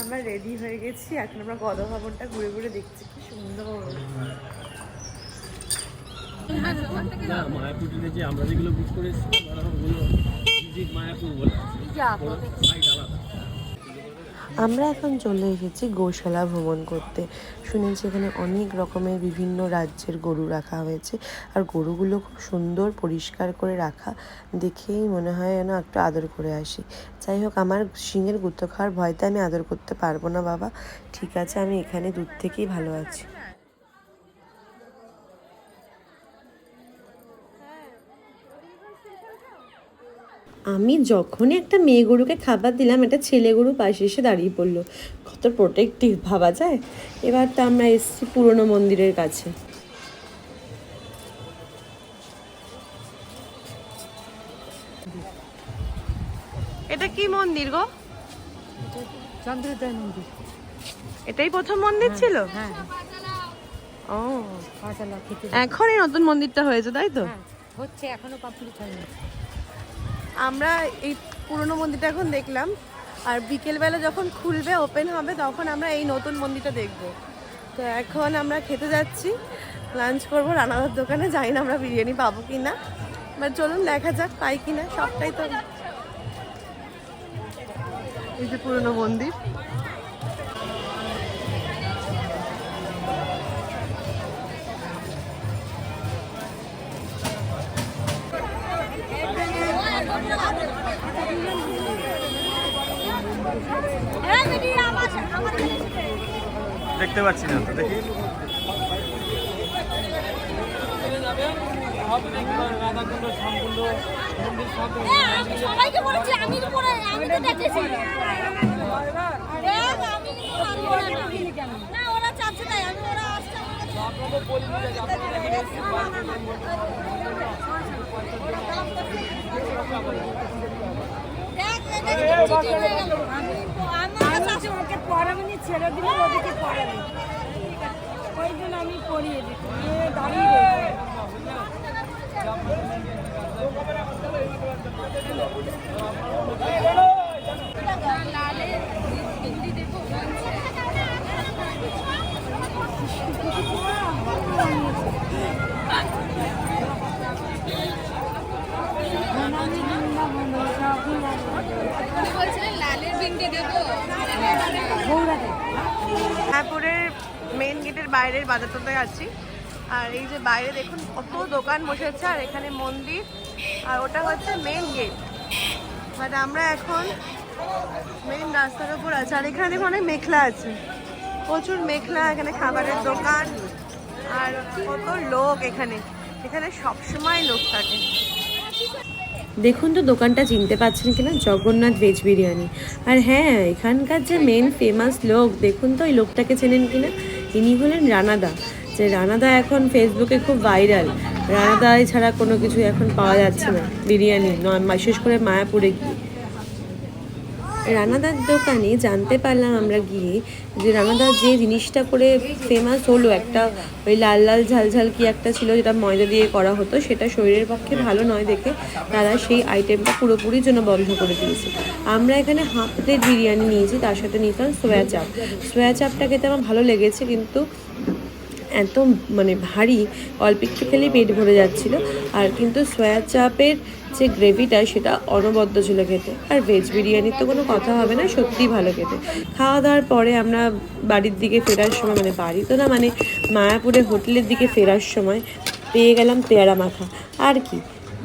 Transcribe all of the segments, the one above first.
আমরা রেডি হয়ে গেছি এখন আমরা গদা ভবনটা ঘুরে ঘুরে দেখছি কি সুন্দর। না মায়াপুর যে আমরা যেগুলো বুক করেছি মায়াপুর বলে আমরা এখন চলে এসেছি গোশালা ভ্রমণ করতে। শুনেছি এখানে অনেক রকমের বিভিন্ন রাজ্যের গরু রাখা হয়েছে। আর গরুগুলো খুব সুন্দর পরিষ্কার করে রাখা। দেখেই মনে হয় যেন একটু আদর করে আসি। যাই হোক, আমার সিংহের গুঁতো খাওয়ার ভয়তে আমি আদর করতে পারব না, বাবা। ঠিক আছে, আমি এখানে দূর থেকেই ভালো আছি। আমি যখনই একটা মেয়ে গরুকে খাবার দিলাম একটা ছেলে গরু পাশে এসে দাঁড়িয়ে পড়ল। কত প্রোটেক্টিভ ভাবা যায়? এবার তো আমরা এসেছি পুরনো মন্দিরের কাছে। এটা কি মন্দির গো? চন্দ্রোদয় মন্দির। এটাই প্রথম মন্দির ছিল? হ্যাঁ। ও। পাঁচালা খেতে। এখনই নতুন মন্দিরটা হয়েছে তাই তো? হ্যাঁ হচ্ছে এখনও কমপ্লিট হয়নি। আমরা এই পুরনো মন্দিরটা এখন দেখলাম। আর বিকেলবেলা যখন খুলবে ওপেন হবে, তখন আমরা এই নতুন মন্দিরটা দেখব। তো এখন আমরা খেতে যাচ্ছি। লাঞ্চ করব রানাদার দোকানে যাই না আমরা বিরিয়ানি পাবো কি না এবার চলুন, দেখা যাক, পাই কি না সবটাই তো। এই যে পুরনো মন্দির। দেখতে পাচ্ছি না তো দেখি দেখ, হয়ে আমার কাছে ওকে পড়াবেনি ছেড়ে দিলে ওদেরকে পড়াবে ওই জন্য আমি পড়িয়ে দিচ্ছি। দাঁড়িয়ে রয়েছে। মায়াপুরের মেন গেটের বাইরের বাজারটাতে আছি। আর এই যে বাইরে দেখুন, কত দোকান বসেছে আর এখানে মন্দির, আর ওটা হচ্ছে মেন গেট বাট আমরা এখন মেন রাস্তার উপর আছে। আর এখানে দেখুন অনেক মেঘলা আছে। প্রচুর মেঘলা এখানে খাবারের দোকান, আর কত লোক এখানে। এখানে সবসময় লোক থাকে। দেখুন তো, দোকানটা চিনতে পাচ্ছেন কিনা? জগন্নাথ ভেজ বিরিয়ানি। আর হ্যাঁ এখানকার যে মেন ফেমাস লোক, দেখুন তো ওই লোকটাকে চেনেন কিনা? ইনি হলেন রানাদা। যে রানাদা এখন ফেসবুকে খুব ভাইরাল রানাদা ছাড়া কোনো কিছু এখন পাওয়া যাচ্ছে না, বিরিয়ানি বিশেষ করে মায়াপুরে গিয়ে। রানাদার দোকানে জানতে পারলাম আমরা গিয়ে যে রানাদার যে জিনিসটা করে ফেমাস হলো একটা ওই লাল লাল ঝাল ঝাল কি একটা ছিল যেটা ময়দা দিয়ে করা হতো, সেটা শরীরের পক্ষে ভালো নয় দেখে তারা সেই আইটেমটা পুরোপুরির জন্য বন্ধ করে দিয়েছে। আমরা এখানে হাফ প্লেট বিরিয়ানি নিয়েছি, তার সাথে নিতাম সোয়া চাপ সোয়া চাপটা খেতে আমার ভালো লেগেছে কিন্তু এত মানে ভারী, অল্প একটু খেলেই পেট ভরে যাচ্ছিল। আর কিন্তু সোয়া চাপের যে গ্রেভিটা সেটা অনবদ্য ছিল খেতে। আর ভেজ বিরিয়ানির তো কোনো কথা হবে না, সত্যিই ভালো খেতে। খাওয়া দাওয়ার পরে আমরা বাড়ির দিকে ফেরার সময় মানে বাড়ি তো না মানে মায়াপুরে হোটেলের দিকে ফেরার সময় পেয়ে গেলাম পেয়ারা মাখা। আর কি,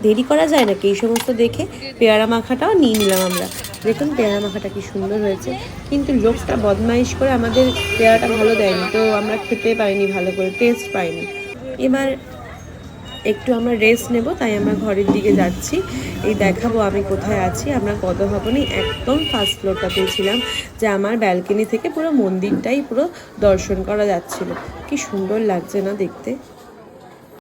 দেরি করা যায় নাকি এই সমস্ত দেখে? পেয়ারা মাখাটাও নিয়ে নিলাম আমরা। দেখুন পেয়ারা মাখাটা কি সুন্দর হয়েছে। কিন্তু লোকটা বদমাইশ করে আমাদের পেয়ারাটা ভালো দেয়নি, তো আমরা খেতে পাইনি ভালো করে টেস্ট পাইনি। এবার একটু আমরা রেস্ট নেব, তাই আমরা ঘরের দিকে যাচ্ছি। এই দেখাবো আমি কোথায় আছি। আমরা কত ভবনে একদম ফার্স্ট ফ্লোরটাতে ছিলাম যে আমার ব্যালকনি থেকে পুরো মন্দিরটাই পুরো দর্শন করা যাচ্ছিল। কি সুন্দর লাগছে না দেখতে।